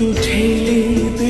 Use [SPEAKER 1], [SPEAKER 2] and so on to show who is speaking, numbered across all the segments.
[SPEAKER 1] রক্ত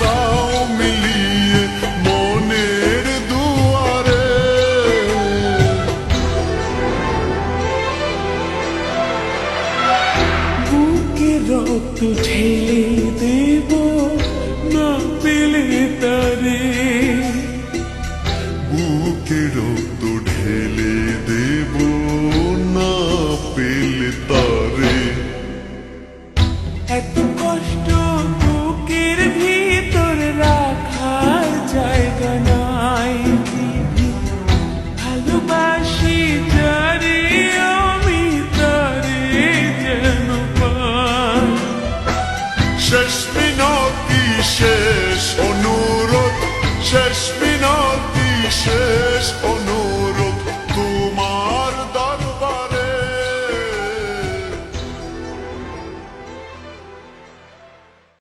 [SPEAKER 2] দাও মিলিয়ে মনের দুয়ারে।
[SPEAKER 1] বুকে রক্ত ঢেলে
[SPEAKER 2] odises, ο νουρότ σε σπινότησες.